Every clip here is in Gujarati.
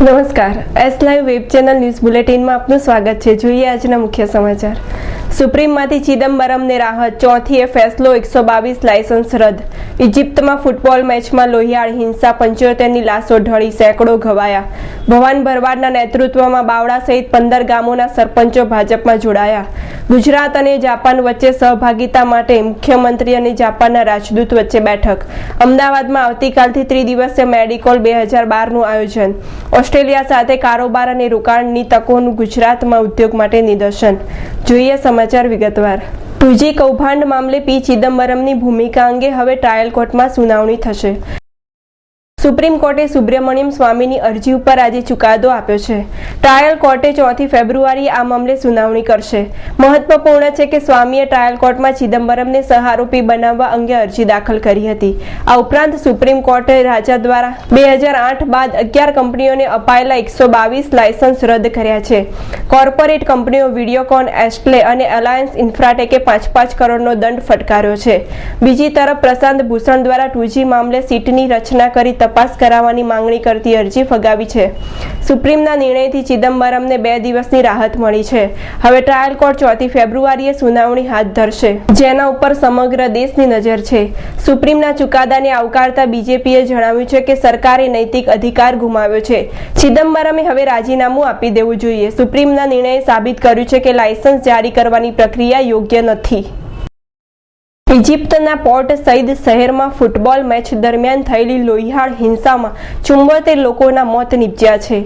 નમસ્કાર. S live web channel news બુલેટિનમાં આપનું સ્વાગત છે. જોઈએ આજના મુખ્ય સમાચાર. સુપ્રીમમાંથી ચિદમ્બરમને રાહત, ચોથીએ ફેસલો એકસો બાવીસ લાયસન્સ રદ. ઇજિપ્તમાં ફૂટબોલ મેચમાં લોહિયાળ હિંસા, પંચોતેરની લાશો ઢળી, સેંકડો ઘવાયા. ભવાન ભરવાડના નેતૃત્વમાં બાવળા સહિત પંદર ગામોના સરપંચો ભાજપમાં જોડાયા. ગુજરાત અને જાપાન વચ્ચે સહભાગિતા માટે મુખ્યમંત્રી અને જાપાનના રાજદૂત વચ્ચે બેઠક. અમદાવાદમાં આવતીકાલથી ત્રિદિવસીય મેડિકોલ બે હજાર બારનું આયોજન. ઓસ્ટ્રેલિયા સાથે કારોબાર અને રોકાણની તકોનું ગુજરાતમાં ઉદ્યોગ માટે નિદર્શન. જોઈએ સમાચાર વિગતવાર. ટુજી કૌભાંડ મામલે પી ચિદમ્બરમની ભૂમિકા અંગે હવે ટ્રાયલ કોર્ટમાં સુનાવણી થશે. સુપ્રીમ કોર્ટે સુબ્રમણ્યમ સ્વામીની અરજી ઉપર આજે ચુકાદો આપ્યો છે. ટ્રાયલ કોર્ટે ચોથી ફેબ્રુઆરી આ મામલે સુનાવણી કરશે. મહત્વપૂર્ણ છે કે સ્વામીએ ટ્રાયલ કોર્ટમાં ચિદમ્બરમને સહારોપી બનાવવા અંગે અરજી દાખલ કરી હતી. આ ઉપરાંત સુપ્રીમ કોર્ટે રાજા દ્વારા બે હજાર આઠ બાદ અગિયાર કંપનીઓને અપાયેલા એકસો બાવીસ લાયસન્સ રદ કર્યા છે. કોર્પોરેટ કંપનીઓ વિડીયોકોન, એસ્ટલે અને અલાયન્સ ઇન્ફ્રાટેકે પાંચ પાંચ કરોડનો દંડ ફટકાર્યો છે. બીજી તરફ પ્રશાંત ભૂષણ દ્વારા ટુજી મામલે સીટની રચના કરી તપાસ કરાવવાની માંગણી કરતી અરજી ફગાવી છે. સુપ્રીમના નિર્ણયથી ચિદમ્બરમને બે દિવસની રાહત મળી છે. હવે ટ્રાયલ કોર્ટ ચોથી ફેબ્રુઆરીએ સુનાવણી હાથ ધરશે, જેના ઉપર સમગ્ર દેશની નજર છે. સુપ્રીમના ચુકાદાને આવકારતા બીજેપીએ જણાવ્યું છે કે સરકારે નૈતિક અધિકાર ગુમાવ્યો છે. ચિદમ્બરમે હવે રાજીનામું આપી દેવું જોઈએ. સુપ્રીમના નિર્ણયે સાબિત કર્યું છે કે લાયસન્સ જારી કરવાની પ્રક્રિયા યોગ્ય નથી. ઇજિપ્તના પોર્ટ સઈદ શહેરમાં ફૂટબોલ મેચ દરમિયાન થયેલી લોહિયાળ હિંસામાં ચુંબોતેર લોકોના મોત નીપજ્યા છે.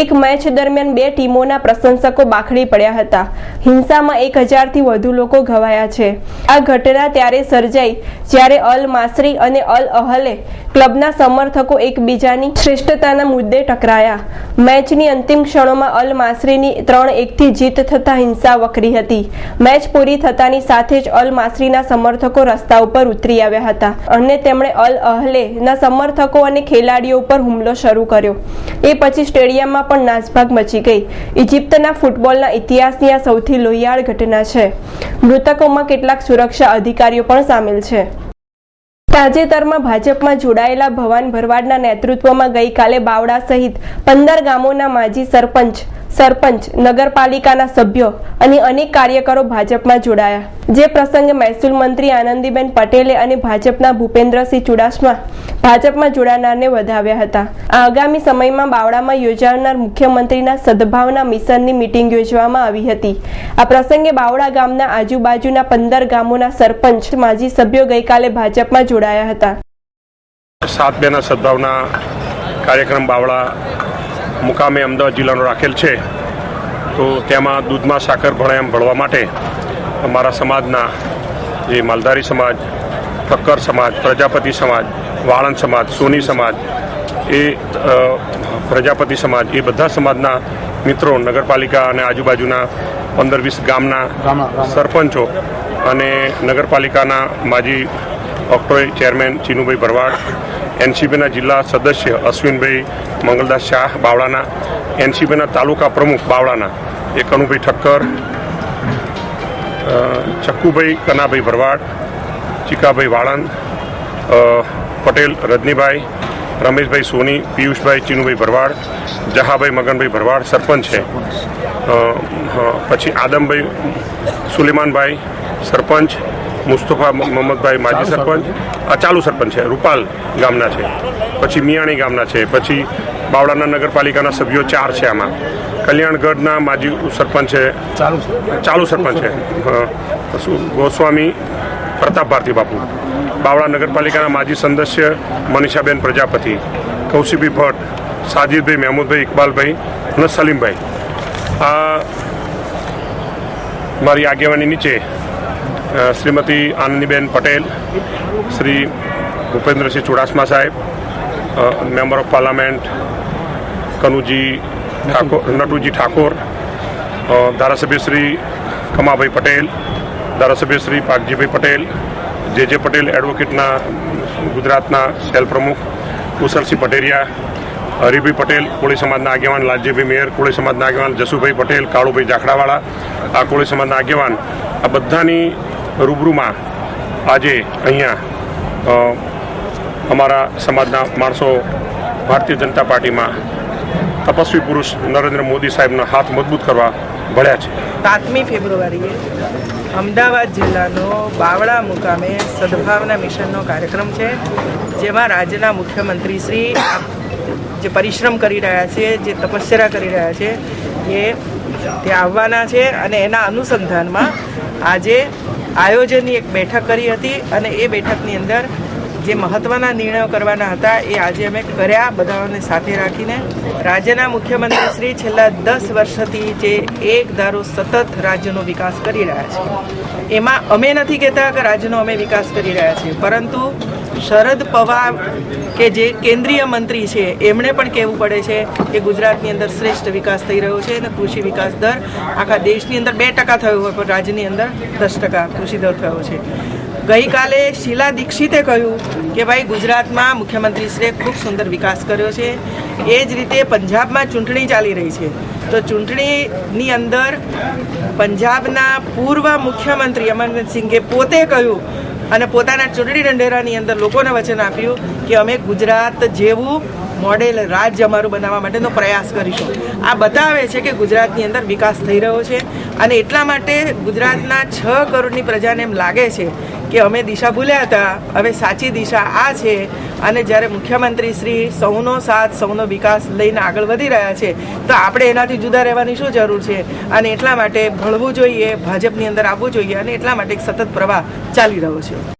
એક મેચ દરમિયાન બે ટીમોના પ્રશંસકો બાખડી પડ્યા હતા. હિંસામાં એક હજારથી વધુ લોકો ઘવાયા છે. આ ઘટના ત્યારે સર્જાઈ, જ્યારે અલ માસરી અને અલ અહલે ક્લબના સમર્થકો એકબીજાની શ્રેષ્ઠતાના મુદ્દે ટકરાયા. મેચની અંતિમ ક્ષણોમાં અલ માસરીની ત્રણ એકથી જીત થતા હિંસા વકરી હતી. મેચ પૂરી થતાની સાથે જ અલ માસરીના સમર્થકો રસ્તા ઉપર ઉતરી આવ્યા હતા અને તેમણે અલ અહલેના સમર્થકો અને ખેલાડીઓ ઉપર હુમલો શરૂ કર્યો. એ પછી સ્ટેડિયમમાં પણ નાસભાગ મચી ગઈ. ઇજિપ્તના ફૂટબોલના ઇતિહાસની આ સૌથી લોહિયાળ ઘટના છે. મૃતકોમાં કેટલાક સુરક્ષા અધિકારીઓ પણ સામેલ છે. તાજેતરમાં ભાજપમાં જોડાયેલા ભવાન ભરવાડના નેતૃત્વમાં ગઈકાલે બાવડા સહિત પંદર ગામોના માજી સરપંચ સરપંચ, નગરપાલિકાના સભ્યો અને અનેક કાર્યકરો ભાજપમાં જોડાયા. જે પ્રસંગે મહેસૂલ મંત્રી આનંદીબેન પટેલે અને ભાજપના ભૂપેન્દ્રસિંહ ચુડાસમા ભાજપમાં જોડાનારને વધાવ્યા હતા. આ આગામી સમયમાં બાવળામાં યોજાનાર મુખ્યમંત્રીના સદભાવના મિશનની મિટિંગ યોજવામાં આવી હતી. આ પ્રસંગે બાવળા ગામના આજુબાજુના પંદર ગામોના સરપંચ, માજી સભ્યો ગઈકાલે ભાજપમાં જોડાયા હતા. સાત બેના સદભાવના કાર્યક્રમ બાવળા મુકામે અમદાવાદ જિલ્લાનો રાખેલ છે. તો તેમાં દૂધમાં સાકર ભણાયમ એમ ભળવા માટે અમારા સમાજના જે માલધારી સમાજ ઠક્કર સમાજ પ્રજાપતિ સમાજ વાળંદ સમાજ સોની સમાજ એ પ્રજાપતિ સમાજ એ બધા સમાજના મિત્રો નગરપાલિકા અને આજુબાજુના પંદર વીસ ગામના. સરપંચો અને નગરપાલિકાના માજી ઓક્ટોય ચેરમેન ચીનુભાઈ ભરવાડ એનસીપીના જિલ્લા સદસ્ય અશ્વિનભાઈ મંગલદાસ શાહ બાવળાના એનસીપીના તાલુકા પ્રમુખ બાવળાના એ કનુભાઈ ઠક્કર ચક્કુભાઈ કનાભાઈ ભરવાડ, ચીકાભાઈ વાળંદ પટેલ રજનીભાઈ, રમેશભાઈ સોની, પિયુષભાઈ ચીનુભાઈ ભરવાડ, જહાભાઈ મગનભાઈ ભરવાડ સરપંચ છે. પછી આદમભાઈ સુલેમાનભાઈ સરપંચ મુસ્તફા મોહમ્મદભાઈ માજી સરપંચ. આ ચાલુ સરપંચ છે રૂપાલ ગામના છે. પછી મિયાણી ગામના છે પછી બાવળાના નગરપાલિકાના સભ્યો ચાર છે આમાં. કલ્યાણગઢના માજી સરપંચ છે. ચાલુ સરપંચ છે. ગોસ્વામી પ્રતાપ ભારતી બાપુ. બાવળા નગરપાલિકાના માજી સદસ્ય મનીષાબેન પ્રજાપતિ કૌશિકભાઈ ભટ્ટ સાજીદભાઈ મહેમૂદભાઈ ઇકબાલભાઈ અને સલીમભાઈ. આ મારી આગેવાની નીચે શ્રીમતી આનંદીબેન પટેલ, શ્રી ભૂપેન્દ્રસિંહ ચુડાસમા સાહેબ member of parliament Kanuji Thakor, Natuji Thakor ધારાસભ્ય શ્રી કમાભાઈ પટેલ, ધારાસભ્ય શ્રી પાકજીભાઈ પટેલ, જે જે પટેલ એડવોકેટના ગુજરાતના સેલ પ્રમુખ, કુશલસિંહ પટેરિયા, હરિભાઈ પટેલ, કોળી સમાજના આગેવાન, લાલજીભાઈ મેયર, કોળી સમાજના આગેવાન, જસુભાઈ પટેલ, કાળુભાઈ જાખડાવાળા, આ કોળી સમાજના આગેવાન, આ બધાની રૂબરૂમાં આજે અહીંયા અમારા સમાજના માણસો ભારતીય જનતા પાર્ટીમાં તપસ્વી પુરુષ નરેન્દ્ર મોદી સાહેબના હાથ મજબૂત કરવા ભળ્યા છે. સાતમી ફેબ્રુઆરીએ અમદાવાદ જિલ્લાનો બાવળા મુકામે સદભાવના મિશનનો કાર્યક્રમ છે, જેમાં રાજ્યના મુખ્યમંત્રી શ્રી જે પરિશ્રમ કરી રહ્યા છે, જે તપસ્યા કરી રહ્યા છે, એ ત્યાં આવવાના છે અને એના અનુસંધાનમાં આજે આયોજનની એક બેઠક કરી હતી અને એ બેઠકની અંદર જે મહત્ત્વના નિર્ણયો કરવાના હતા એ આજે અમે કર્યા બધાને સાથે રાખીને. રાજ્યના મુખ્યમંત્રી શ્રી છેલ્લા દસ વર્ષથી જે એક ધારો સતત રાજ્યનો વિકાસ કરી રહ્યા છે. એમાં અમે નથી કહેતા કે રાજ્યનો અમે વિકાસ કરી રહ્યા છીએ, પરંતુ શરદ પવાર કે જે કેન્દ્રીય મંત્રી છે, એમણે પણ કહેવું પડે છે કે ગુજરાતની અંદર શ્રેષ્ઠ વિકાસ થઈ રહ્યો છે અને કૃષિ વિકાસ દર આખા દેશની અંદર બે ટકા થયો હોય, પણ રાજ્યની અંદર દસ ટકા કૃષિ દર થયો છે. ગઈકાલે શીલા દીક્ષિતે કહ્યું કે ભાઈ, ગુજરાતમાં મુખ્યમંત્રીશ્રીએ ખૂબ સુંદર વિકાસ કર્યો છે. એ જ રીતે પંજાબમાં ચૂંટણી ચાલી રહી છે. તો ચૂંટણીની અંદર પંજાબના પૂર્વ મુખ્યમંત્રી અમરજીત સિંઘે પોતે કહ્યું અને પોતાના ચૂંટણી ઢંઢેરાની અંદર લોકોને વચન આપ્યું કે અમે ગુજરાત જેવું મોડેલ રાજ્ય અમારું બનાવવા માટેનો પ્રયાસ કરીશું. આ બતાવે છે કે ગુજરાતની અંદર વિકાસ થઈ રહ્યો છે અને એટલા માટે ગુજરાતના છ કરોડની પ્રજાને એમ લાગે છે કે અમે દિશા ભૂલ્યા હતા, હવે સાચી દિશા આ છે અને જ્યારે મુખ્યમંત્રી શ્રી સૌનો સાથ, સૌનો વિકાસ લઈને આગળ વધી રહ્યા છે, તો આપણે એનાથી જુદા રહેવાની શું જરૂર છે? અને એટલા માટે ભળવું જોઈએ, ભાજપની અંદર આવવું જોઈએ અને એટલા માટે એક સતત પ્રવાહ ચાલી રહ્યો છે.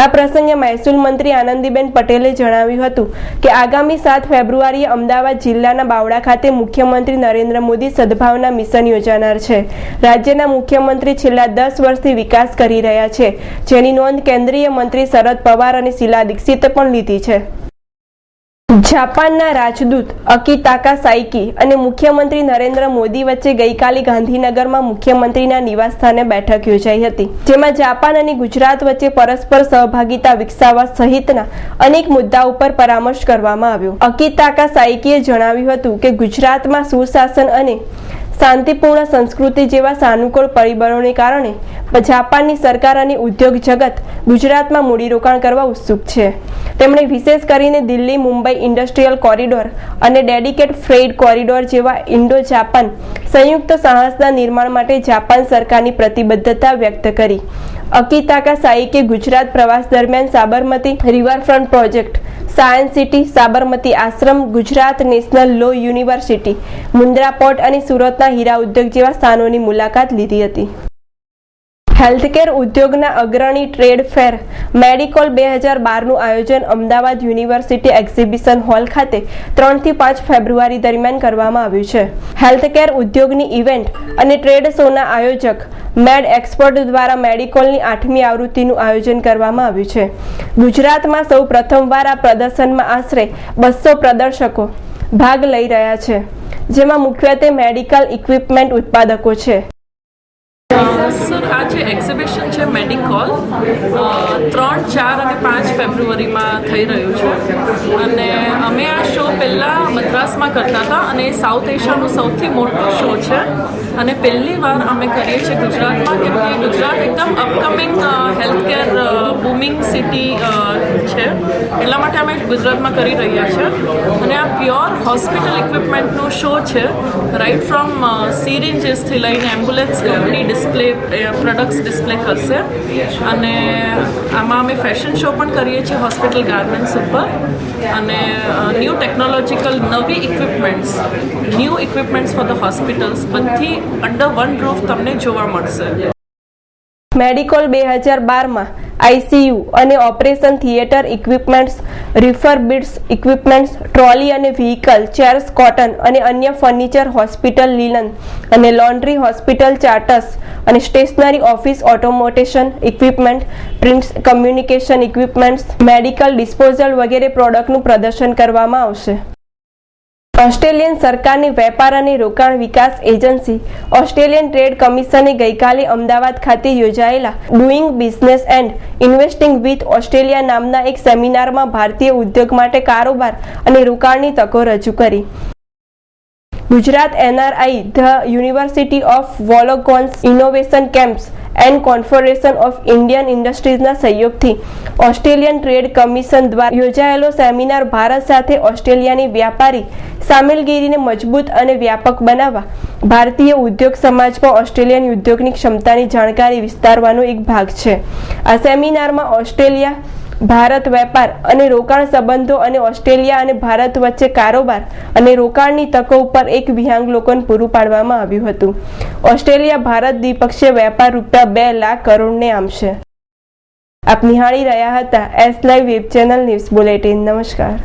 આ પ્રસંગે મહેસૂલ મંત્રી આનંદીબેન પટેલે જણાવ્યું હતું કે આગામી સાત ફેબ્રુઆરીએ અમદાવાદ જિલ્લાના બાવળા ખાતે મુખ્યમંત્રી નરેન્દ્ર મોદી સદભાવના મિશન યોજાનાર છે. રાજ્યના મુખ્યમંત્રી છેલ્લા દસ વર્ષથી વિકાસ કરી રહ્યા છે, જેની નોંધ કેન્દ્રીય મંત્રી શરદ પવાર અને શીલા દીક્ષિતે પણ લીધી છે. જાપાનના રાજદૂત અકીતાકા સાઇકી અને મુખ્યમંત્રી નરેન્દ્ર મોદી વચ્ચે ગઈકાલે ગાંધીનગરમાં મુખ્યમંત્રીના નિવાસસ્થાને બેઠક યોજાઈ હતી, જેમાં જાપાન અને ગુજરાત વચ્ચે પરસ્પર સહભાગિતા વિકસાવવા સહિતના અનેક મુદ્દા ઉપર પરામર્શ કરવામાં આવ્યો. અકિતાકા સાઇકીએ જણાવ્યું હતું કે ગુજરાતમાં સુશાસન અને શાંતિપૂર્ણ સંસ્કૃતિ જેવા સાનુકૂળ પરિબળોને કારણે જાપાનની સરકાર અને ઉદ્યોગ જગત ગુજરાતમાં મૂડીરોકાણ કરવા ઉત્સુક છે. તેમણે વિશેષ કરીને દિલ્હી, મુંબઈ ઇન્ડસ્ટ્રીયલ કોરિડોર અને ડેડિકેટ ફ્રેડ કોરિડોર જેવા ઇન્ડો જાપાન સંયુક્ત સાહસના નિર્માણ માટે જાપાન સરકારની પ્રતિબદ્ધતા વ્યક્ત કરી. અકીતાકા સાઈકે ગુજરાત પ્રવાસ દરમિયાન Sabarmati riverfront project, science city, Sabarmati Ashram, Gujarat national law university, Mundra port અને સુરતના હીરા ઉદ્યોગ જેવા સ્થાનોની મુલાકાત લીધી હતી. હેલ્થકેર ઉદ્યોગના અગ્રણી ટ્રેડ ફેર મેડિકોલ બે હજાર બારનું આયોજન અમદાવાદ યુનિવર્સિટી એક્ઝિબિશન હોલ ખાતે ત્રણથી પાંચ ફેબ્રુઆરી દરમિયાન કરવામાં આવ્યું છે. હેલ્થકેર ઉદ્યોગની ઇવેન્ટ અને ટ્રેડ શોના આયોજક મેડ એક્સપર્ટ દ્વારા મેડિકોલની આઠમી આવૃત્તિનું આયોજન કરવામાં આવ્યું છે. ગુજરાતમાં સૌ પ્રથમવાર આ પ્રદર્શનમાં આશરે બસો પ્રદર્શકો ભાગ લઈ રહ્યા છે, જેમાં મુખ્યત્વે મેડિકલ ઇક્વિપમેન્ટ ઉત્પાદકો છે. જે એક્ઝિબિશન છે મેડિકોલ ત્રણ, ચાર અને પાંચ ફેબ્રુઆરીમાં થઈ રહ્યું છે. અને અમે આ શો પહેલાં મદ્રાસમાં કરતા હતા અને સાઉથ એશિયાનો સૌથી મોટો શો છે. અને પહેલી વાર અમે કરીએ છીએ ગુજરાતમાં, કેમ ગુજરાત એકદમ અપકમિંગ હેલ્થકેર બુમિંગ સિટી છે. એટલા માટે અમે ગુજરાતમાં કરી રહ્યા છીએ અને આ પ્યોર હોસ્પિટલ ઇક્વિપમેન્ટનો શો છે. રાઈટ ફ્રોમ સિરિન્જીસથી લઈને ambulance company display products display કરશે અને આમાં અમે ફેશન શો પણ કરીએ છીએ હોસ્પિટલ ગાર્મેન્ટ્સ ઉપર. અને ન્યૂ ટેકનોલોજીકલ નવી equipments new equipments for the hospitals બધી અંડર વન રૂફ તમને જોવા મળશે. મેડિકોલ બે હજાર બારમાં આઈસીયુ અને operation theatre equipments refurbished equipments, trolley અને વ્હીકલ ચેર્સ કોટન અને અન્ય ફર્નિચર, હોસ્પિટલ લિનન અને લોન્ડ્રી, હોસ્પિટલ, ચાર્ટર્સ અને stationery office, automation equipment prints communication equipments, medical disposal વગેરે પ્રોડક્ટનું પ્રદર્શન કરવામાં આવશે. ઓસ્ટ્રેલિયન સરકારની વેપાર અને રોકાણ વિકાસ એજન્સી ઓસ્ટ્રેલિયન ટ્રેડ કમિશને ગઈકાલે અમદાવાદ ખાતે યોજાયેલા doing business and investing with Australia નામના એક સેમિનારમાં ભારતીય ઉદ્યોગ માટે કારોબાર અને રોકાણની તકો રજૂ કરી. Gujarat NRI, the university of Wollongong's innovation campus and confederation of Indian ઇન્ડસ્ટ્રીઝના સહયોગથી ઓસ્ટ્રેલિયન ટ્રેડ કમિશન દ્વારા યોજાયેલો સેમિનાર ભારત સાથે ઓસ્ટ્રેલિયાની વ્યાપારી સામેલગીરીને મજબૂત અને વ્યાપક બનાવવા, ભારતીય ઉદ્યોગ સમાજમાં ઓસ્ટ્રેલિયન ઉદ્યોગની ક્ષમતાની જાણકારી વિસ્તારવાનો એક ભાગ છે. આ સેમિનારમાં ઓસ્ટ્રેલિયા ભારત વેપાર અને રોકાણ સંબંધો અને ઓસ્ટ્રેલિયા અને ભારત વચ્ચે કારોબાર અને રોકાણની તકો ઉપર એક વિહાંગ લોકોને પૂરું પાડવામાં આવ્યું હતું. ઓસ્ટ્રેલિયા ભારત દ્વિપક્ષીય વેપાર રૂપિયા બે લાખ કરોડને આમશે. આપ નિહાળી રહ્યા હતા S live web channel news bulletin. નમસ્કાર.